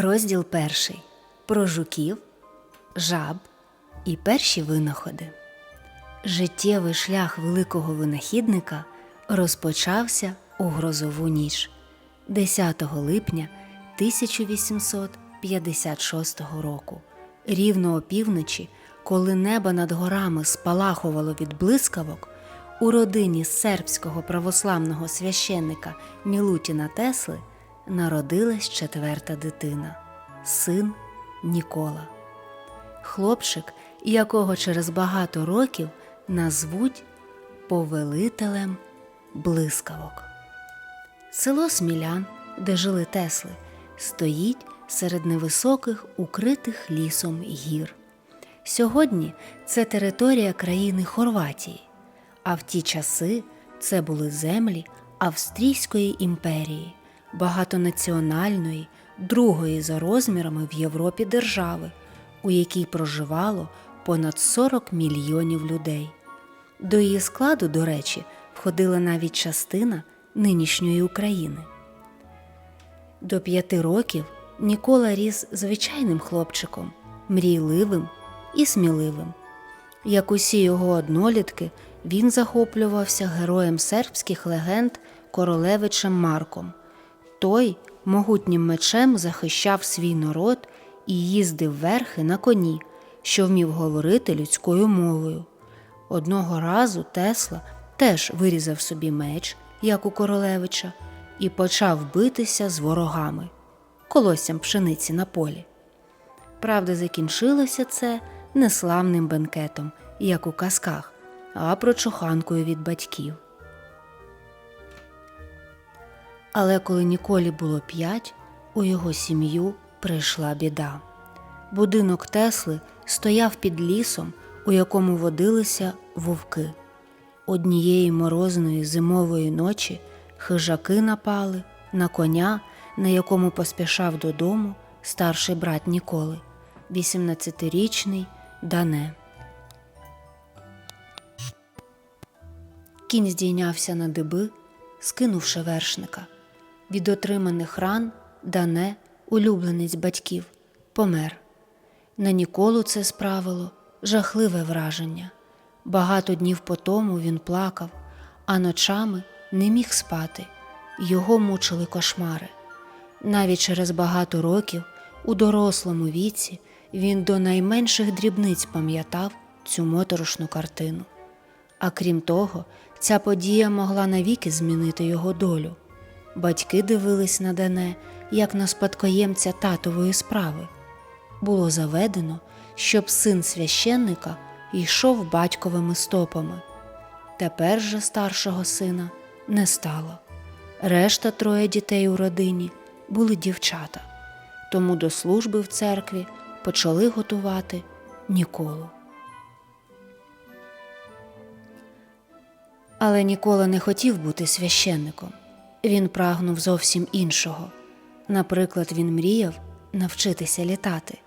Розділ перший про жуків, жаб і перші винаходи. Життєвий шлях великого винахідника розпочався у грозову ніч 10 липня 1856 року, рівно опівночі, коли небо над горами спалахувало від блискавок, у родині сербського православного священника Мілутіна Тесли народилась четверта дитина син Нікола. Хлопчик, якого через багато років назвуть повелителем блискавок. Село Смілян, де жили Тесли, стоїть серед невисоких, укритих лісом гір. Сьогодні це територія країни Хорватії, а в ті часи це були землі Австрійської імперії, багатонаціональної, другої за розмірами в Європі держави, у якій проживало понад 40 мільйонів людей. До її складу, до речі, входила навіть частина нинішньої України. До п'яти років Нікола ріс звичайним хлопчиком, мрійливим і сміливим. Як усі його однолітки, він захоплювався героєм сербських легенд королевичем Марком. Той могутнім мечем захищав свій народ і їздив верхи на коні, що вмів говорити людською мовою. Одного разу Тесла теж вирізав собі меч, як у королевича, і почав битися з ворогами, колоссям пшениці на полі. Правда, закінчилося це не славним бенкетом, як у казках, а прочуханкою від батьків. Але коли Ніколі було п'ять, у його сім'ю прийшла біда. Будинок Тесли стояв під лісом, у якому водилися вовки. Однієї морозної зимової ночі хижаки напали на коня, на якому поспішав додому старший брат Ніколи, 18-річний Дане. Кінь здійнявся на диби, скинувши вершника. Від отриманих ран Дане, улюбленець батьків, помер. На Ніколу це справило жахливе враження. Багато днів по тому він плакав, а ночами не міг спати. Його мучили кошмари. Навіть через багато років, у дорослому віці, він до найменших дрібниць пам'ятав цю моторошну картину. А крім того, ця подія могла навіки змінити його долю. Батьки дивились на Дане як на спадкоємця татової справи. Було заведено, щоб син священника йшов батьковими стопами. Тепер же старшого сина не стало. Решта троє дітей у родині були дівчата, тому до служби в церкві почали готувати Ніколу. Але Нікола не хотів бути священником. Він прагнув зовсім іншого. Наприклад, він мріяв навчитися літати.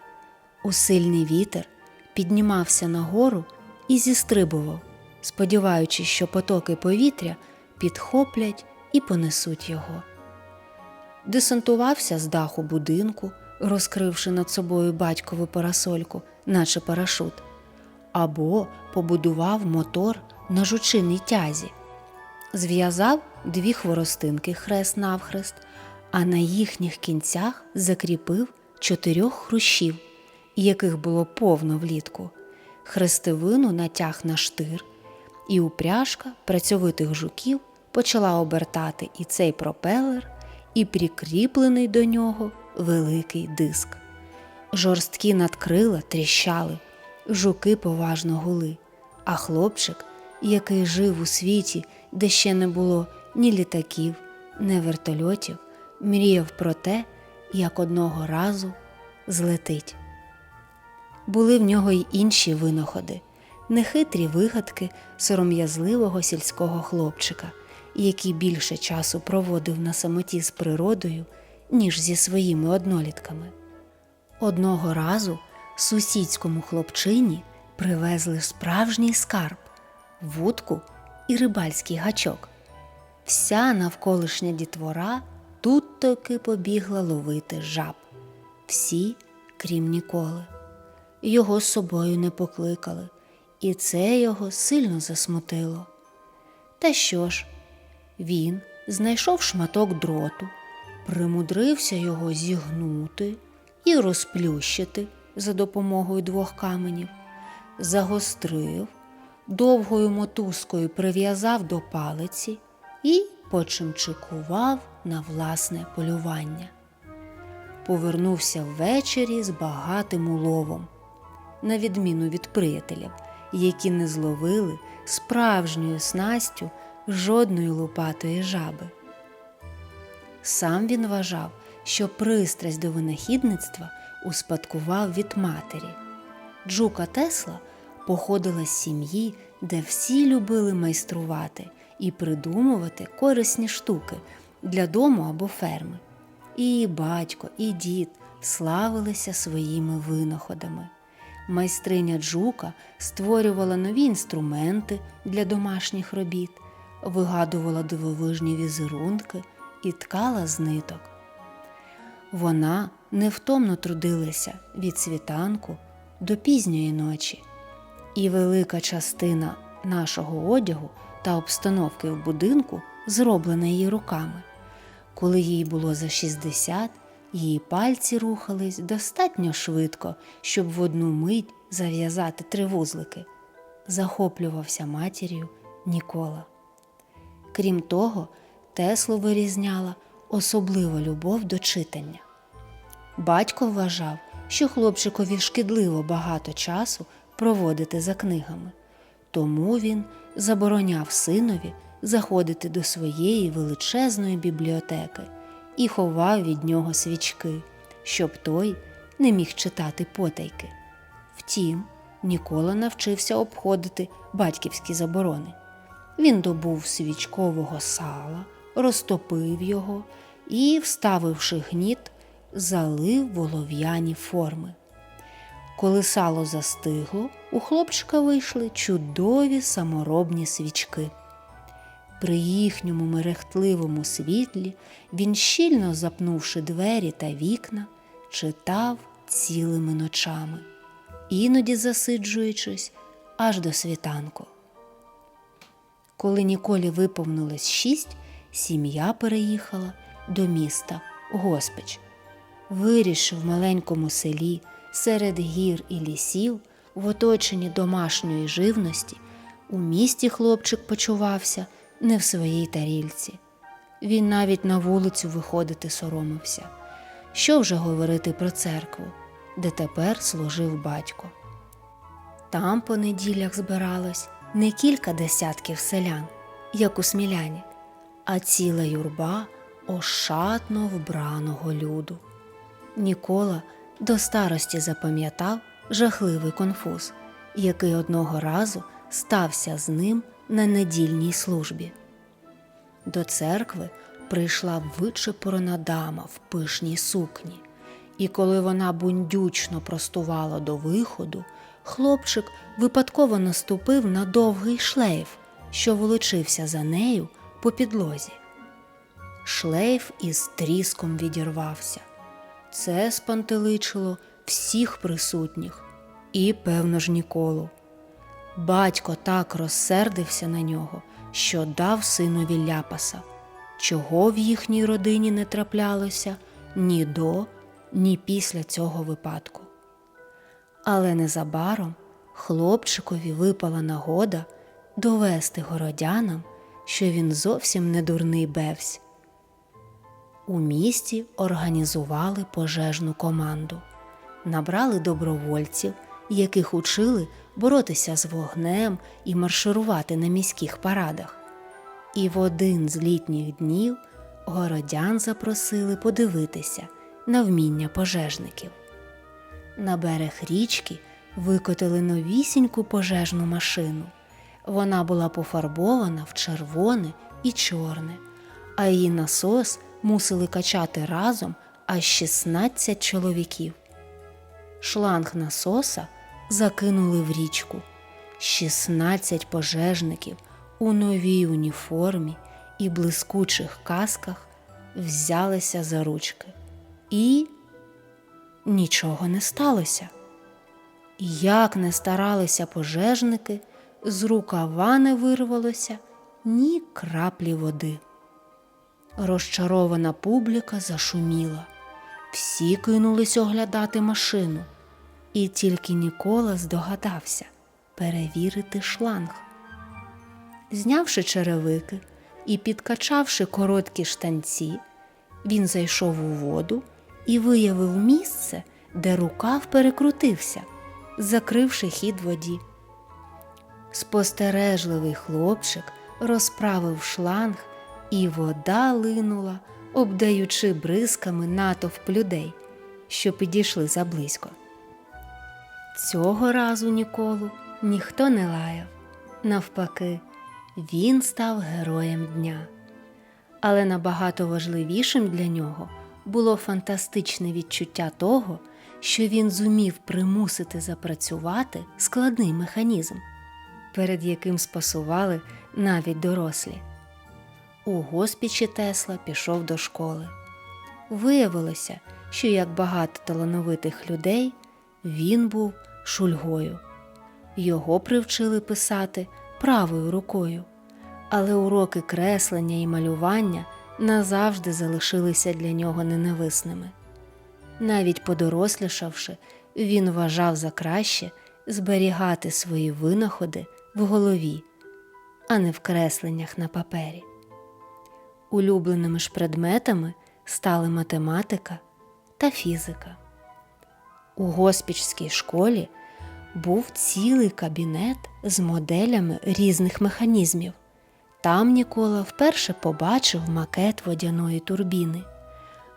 У сильний вітер піднімався нагору і зістрибував, сподіваючись, що потоки повітря підхоплять і понесуть його. Десантувався з даху будинку, розкривши над собою батькову парасольку, наче парашут, або побудував мотор на жучиній тязі, зв'язав дві хворостинки хрест навхрест, а на їхніх кінцях закріпив чотирьох хрущів, яких було повно влітку, хрестовину натяг на штир, і упряжка працьовитих жуків почала обертати і цей пропелер, і прикріплений до нього великий диск. Жорсткі надкрила тріщали, жуки поважно гули, а хлопчик, який жив у світі, де ще не було ні літаків, ні вертольотів, мріяв про те, як одного разу злетить. Були в нього й інші винаходи, нехитрі вигадки сором'язливого сільського хлопчика, який більше часу проводив на самоті з природою, ніж зі своїми однолітками. Одного разу сусідському хлопчині привезли справжній скарб, вудку і рибальський гачок. Вся навколишня дітвора тут таки побігла ловити жаб. всі, крім Ніколи. Його з собою не покликали, і це його сильно засмутило. Та що ж, він знайшов шматок дроту, примудрився його зігнути і розплющити за допомогою двох каменів, загострив, довгою мотузкою прив'язав до палиці і почимчикував на власне полювання. Повернувся ввечері з багатим уловом, на відміну від приятелів, які не зловили справжньою снастю жодної лопатої жаби. Сам він вважав, що пристрасть до винахідництва успадкував від матері. Джука Тесла походила з сім'ї, де всі любили майструвати і придумувати корисні штуки для дому або ферми. І батько, і дід славилися своїми винаходами. Майстриня Джука створювала нові інструменти для домашніх робіт, вигадувала дивовижні візерунки і ткала з ниток. Вона невтомно трудилася від світанку до пізньої ночі, і велика частина нашого одягу та обстановки в будинку зроблена її руками. Коли їй було за 60, її пальці рухались достатньо швидко, щоб в одну мить зав'язати три вузлики. Захоплювався матір'ю Нікола. Крім того, Теслу вирізняла особлива любов до читання. Батько вважав, що хлопчикові шкідливо багато часу проводити за книгами, тому він забороняв синові заходити до своєї величезної бібліотеки і ховав від нього свічки, щоб той не міг читати потайки. Втім, Нікола навчився обходити батьківські заборони. Він добув свічкового сала, розтопив його і, вставивши гніт, залив волов'яні форми. Коли сало застигло, у хлопчика вийшли чудові саморобні свічки. При їхньому мерехтливому світлі він, щільно запнувши двері та вікна, читав цілими ночами, іноді засиджуючись аж до світанку. Коли Ніколі виповнилось шість, сім'я переїхала до міста Госпич. Вирішив в маленькому селі серед гір і лісів, в оточенні домашньої живності, у місті хлопчик почувався не в своїй тарільці. Він навіть на вулицю виходити соромився. Що вже говорити про церкву, де тепер служив батько. Там по неділях збиралось не кілька десятків селян, як у сміляні, а ціла юрба ошатно вбраного люду. Нікола до старості запам'ятав жахливий конфуз, який одного разу стався з ним на недільній службі. До церкви прийшла вичепурена дама в пишній сукні, і коли вона бундючно простувала до виходу, хлопчик випадково наступив на довгий шлейф, що волочився за нею по підлозі. Шлейф із тріском відірвався. Це спантеличило всіх присутніх і, певно ж, Ніколу. Батько так розсердився на нього, що дав синові ляпаса, чого в їхній родині не траплялося ні до, ні після цього випадку. Але незабаром хлопчикові випала нагода довести городянам, що він зовсім не дурний бевсь. У місті організували пожежну команду, набрали добровольців, яких учили боротися з вогнем і марширувати на міських парадах. І в один з літніх днів городян запросили подивитися на вміння пожежників. На берег річки викотили новісіньку пожежну машину. Вона була пофарбована в червоне і чорне, а її насос мусили качати разом аж 16 чоловіків. Шланг насоса закинули в річку. 16 пожежників у новій уніформі і блискучих касках взялися за ручки і нічого не сталося. Як не старалися пожежники, з рукава не вирвалося ні краплі води. Розчарована публіка зашуміла. Всі кинулись оглядати машину, і тільки Нікола здогадався перевірити шланг. Знявши черевики і підкачавши короткі штанці, він зайшов у воду і виявив місце, де рукав перекрутився, закривши хід воді. Спостережливий хлопчик розправив шланг, і вода линула, обдаючи бризками натовп людей, що підійшли заблизько. Цього разу Ніколу ніхто не лаяв. Навпаки, він став героєм дня. Але набагато важливішим для нього було фантастичне відчуття того, що він зумів примусити запрацювати складний механізм, перед яким спасували навіть дорослі. У госпічі Тесла пішов до школи. Виявилося, що як багато талановитих людей, він був шульгою. Його привчили писати правою рукою, але уроки креслення і малювання назавжди залишилися для нього ненависними. Навіть подорослішавши, він вважав за краще зберігати свої винаходи в голові, а не в кресленнях на папері. Улюбленими ж предметами стали математика та фізика. У госпічській школі був цілий кабінет з моделями різних механізмів. Там Нікола вперше побачив макет водяної турбіни.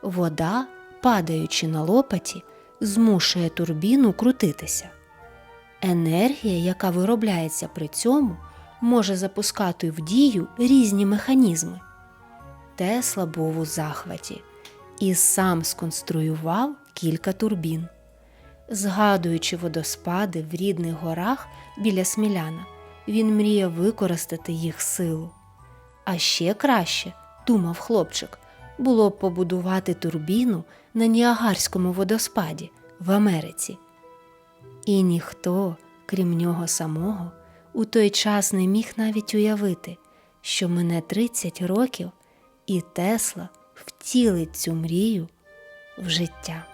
Вода, падаючи на лопаті, змушує турбіну крутитися. Енергія, яка виробляється при цьому, може запускати в дію різні механізми. Тесла був у захваті і сам сконструював кілька турбін. Згадуючи водоспади в рідних горах біля Сміляна, він мріяв використати їх силу. А ще краще, думав хлопчик, було б побудувати турбіну на Ніагарському водоспаді в Америці. І ніхто, крім нього самого, у той час не міг навіть уявити, що мине 30 років і Тесла втілить цю мрію в життя.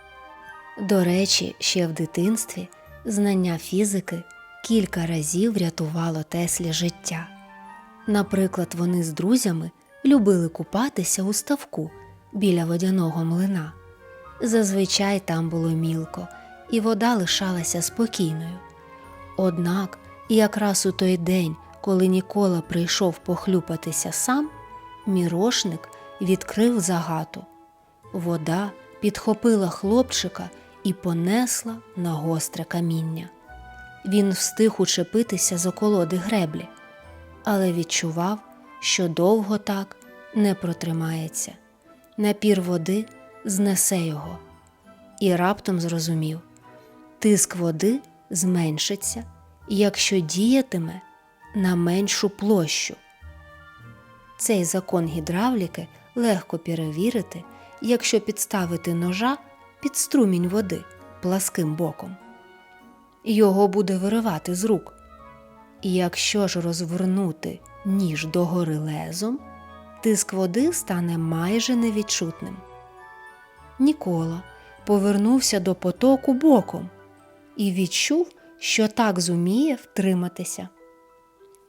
До речі, ще в дитинстві знання фізики кілька разів рятувало Теслі життя. Наприклад, вони з друзями любили купатися у ставку біля водяного млина. Зазвичай там було мілко, і вода лишалася спокійною. Однак, якраз у той день, коли Нікола прийшов похлюпатися сам, мірошник відкрив загату. Вода підхопила хлопчика і понесла на гостре каміння. Він встиг учепитися за колоди греблі, але відчував, що довго так не протримається. Напір води знесе його, і раптом зрозумів тиск води зменшиться, якщо діятиме на меншу площу. Цей закон гідравліки легко перевірити, якщо підставити ножа під струмінь води пласким боком. Його буде виривати з рук. І якщо ж розвернути ніж догори лезом, тиск води стане майже невідчутним. Нікола повернувся до потоку боком і відчув, що так зуміє втриматися.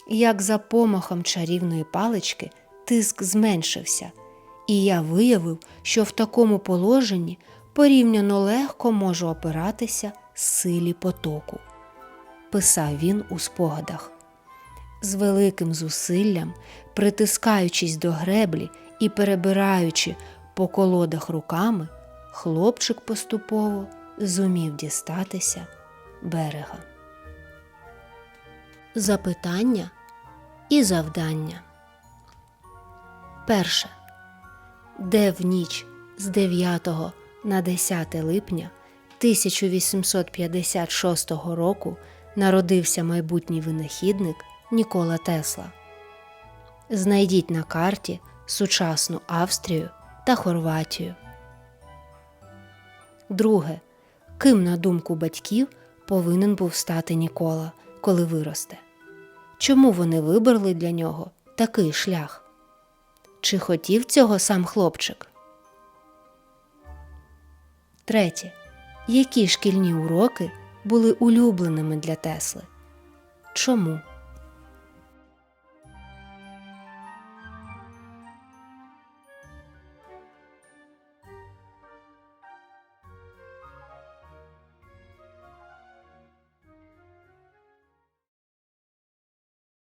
Як за помахом чарівної палички тиск зменшився, і я виявив, що в такому положенні порівняно легко можу опиратися силі потоку, писав він у спогадах. З великим зусиллям, притискаючись до греблі і перебираючи по колодах руками, хлопчик поступово зумів дістатися берега. Запитання і завдання. Перше. Де в ніч з 9 на 10 липня 1856 року народився майбутній винахідник Нікола Тесла. Знайдіть на карті сучасну Австрію та Хорватію. Друге. Ким, на думку батьків, повинен був стати Нікола, коли виросте? Чому вони вибрали для нього такий шлях? Чи хотів цього сам хлопчик? Третє. Які шкільні уроки були улюбленими для Тесли? Чому?